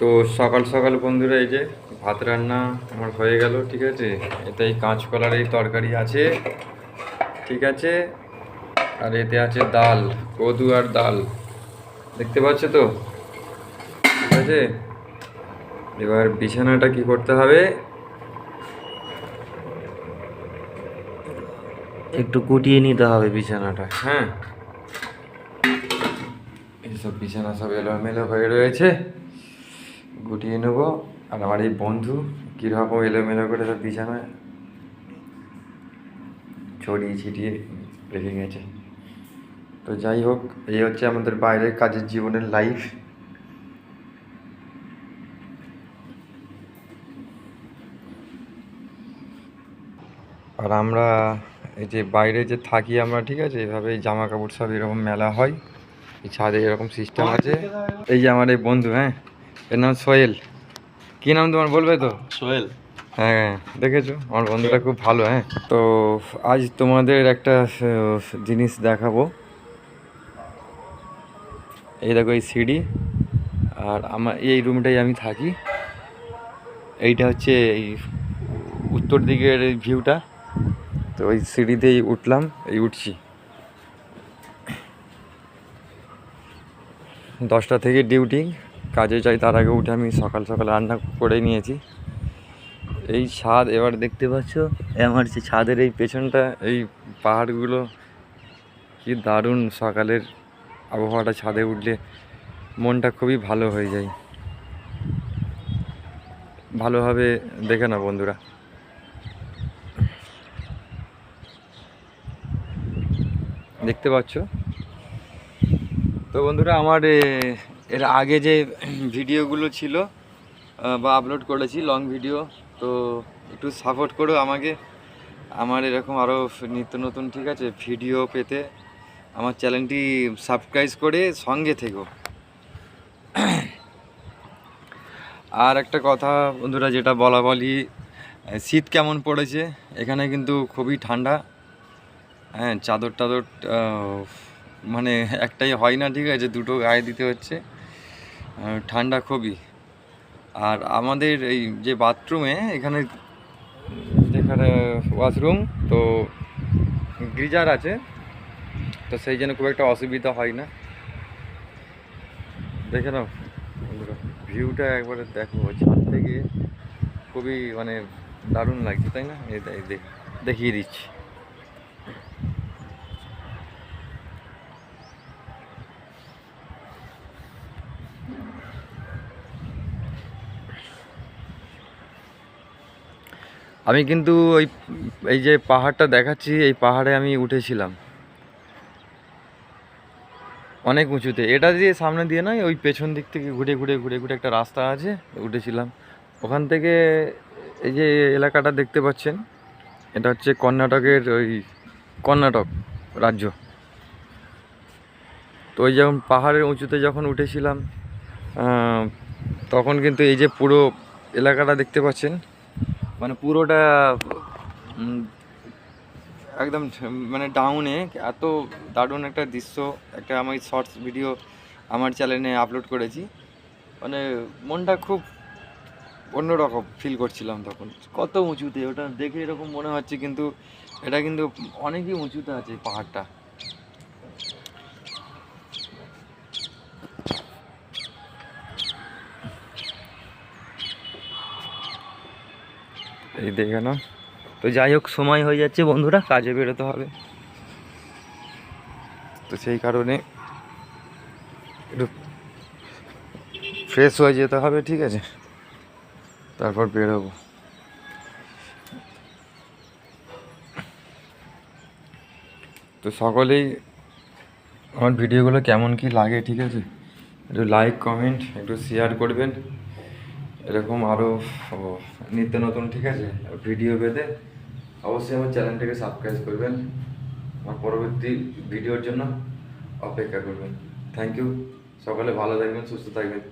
তো সকাল সকাল বন্ধুরা এই যে ভাত রান্না আমার হয়ে গেল ঠিক আছে? এতে এই কাঁচকলার এই তরকারি আছে ঠিক আছে? আর এতে আছে ডাল কদু আর ডাল দেখতে পাচ্ছ তো? ঠিক আছে? এবার বিছানাটা কি করতে হবে? একটু কুটিয়ে নিতে হবে বিছানাটা। হ্যাঁ। এইসব বিছানা সব এলোমেলো হয়ে রয়েছে। গুটিয়ে নেব। আর আমার এই বন্ধু কীরকম এলোমেলো করে সব বিছানায় ছড়িয়ে ছিটিয়ে রেখে গেছে। তো যাই হোক, এই হচ্ছে আমাদের বাইরের কাজের জীবনের লাইফ আর আমরা এই যে বাইরে যে থাকি আমরা, ঠিক আছে এভাবে জামা কাপড় সব এরকম মেলা হয়। ছাদে এরকম সিস্টেম আছে। এই যে আমার এই বন্ধু হ্যাঁ? এর নাম সোহেল। কি নাম তোমার বলবে তো? সোহেল। হ্যাঁ হ্যাঁ, দেখেছ? আমার বন্ধুটা খুব ভালো হ্যাঁ। তো আজ তোমাদের একটা জিনিস দেখাবো। এই দেখো এই সিঁড়ি। আর আমার এই রুমটাই আমি থাকি। এইটা হচ্ছে এই উত্তর দিকের এই ভিউটা। তো ওই সিঁড়িতেই উঠলাম এই উঠছি। দশটা থেকে ডিউটি। কাজে যাই, তার আগে উঠে আমি সকাল সকাল রান্না করে নিয়েছি। এই ছাদ এবার দেখতে পাচ্ছ আমার যে ছাদের এই পেছনটা, এই পাহাড়গুলো, কি দারুণ সকালের আবহাওয়াটা ছাদে উঠলে মনটা খুবই ভালো হয়ে যায়। ভালোভাবে দেখে না বন্ধুরা। দেখতে পাচ্ছ? তো বন্ধুরা, আমার এর আগে যে ভিডিওগুলো ছিল বা আপলোড করেছি লং ভিডিও তো একটু সাপোর্ট করো আমাকে। আমার এরকম আরও নিত্য নতুন, ঠিক আছে ভিডিও পেতে। আমার চ্যানেলটি সাবস্ক্রাইব করে সঙ্গে থেকো। আর একটা কথা বন্ধুরা, যেটা বলা বলি শীত কেমন পড়েছে? এখানে কিন্তু খুবই ঠান্ডা। হ্যাঁ চাদর টাদর মানে একটাই হয় না, ঠিক আছে, দুটো গায়ে দিতে হচ্ছে। ঠান্ডা খুবই। আর আমাদের এই যে বাথরুমে, এখানে যেখানে ওয়াশরুম, তো গিজার আছে, তো সেই জন্য খুব একটা অসুবিধা হয় না। দেখে নাও ভিউটা একবারে দেখো, ছাদ থেকে খুবই মানে দারুণ লাগছে, তাই না? দেখিয়ে দিচ্ছি। আমি কিন্তু ওই, এই যে পাহাড়টা দেখাচ্ছি, এই পাহাড়ে আমি উঠেছিলাম। অনেক উঁচুতে। এটা দিয়ে সামনে দিয়ে নয়, ওই পেছন দিক থেকে ঘুরে ঘুরে ঘুরে ঘুরে একটা রাস্তা আছে, উঠেছিলাম। ওখান থেকে এই যে এলাকাটা দেখতে পাচ্ছেন, এটা হচ্ছে কর্ণাটকের ওই কর্ণাটক রাজ্য। তো ওই যখন পাহাড়ের উঁচুতে যখন উঠেছিলাম তখন কিন্তু এই যে পুরো এলাকাটা দেখতে পাচ্ছেন মানে পুরোটা একদম মানে ডাউনে এত দারুণ একটা দৃশ্য, একটা আমি শর্টস ভিডিও আমার চ্যানেলে আপলোড করেছি। মানে মনটা খুব অন্যরকম ফিল করছিলাম তখন। কত উঁচুতে, ওটা দেখে এরকম মনে হচ্ছে কিন্তু, এটা কিন্তু অনেকই উঁচুতে আছে পাহাড়টা। এই দেখে না তো যাই হোক, সময় হয়ে যাচ্ছে বন্ধুরা, কাজে বেরোতে হবে। তো সেই কারণে একটু ফ্রেশ হয়ে যেতে হবে, ঠিক আছে? তারপর বেরোবো। তো সকলেই আমার ভিডিওগুলো কেমন কি লাগে, ঠিক আছে? একটু লাইক কমেন্ট একটু শেয়ার করবেন। এরকম আরও নিত্য নতুন, ঠিক আছে? ভিডিও পেতে অবশ্যই আমার চ্যানেলটাকে সাবস্ক্রাইব করবেন। আমার পরবর্তী ভিডিওর জন্য অপেক্ষা করবেন। থ্যাংক ইউ সকালে ভালো থাকবেন, সুস্থ থাকবেন।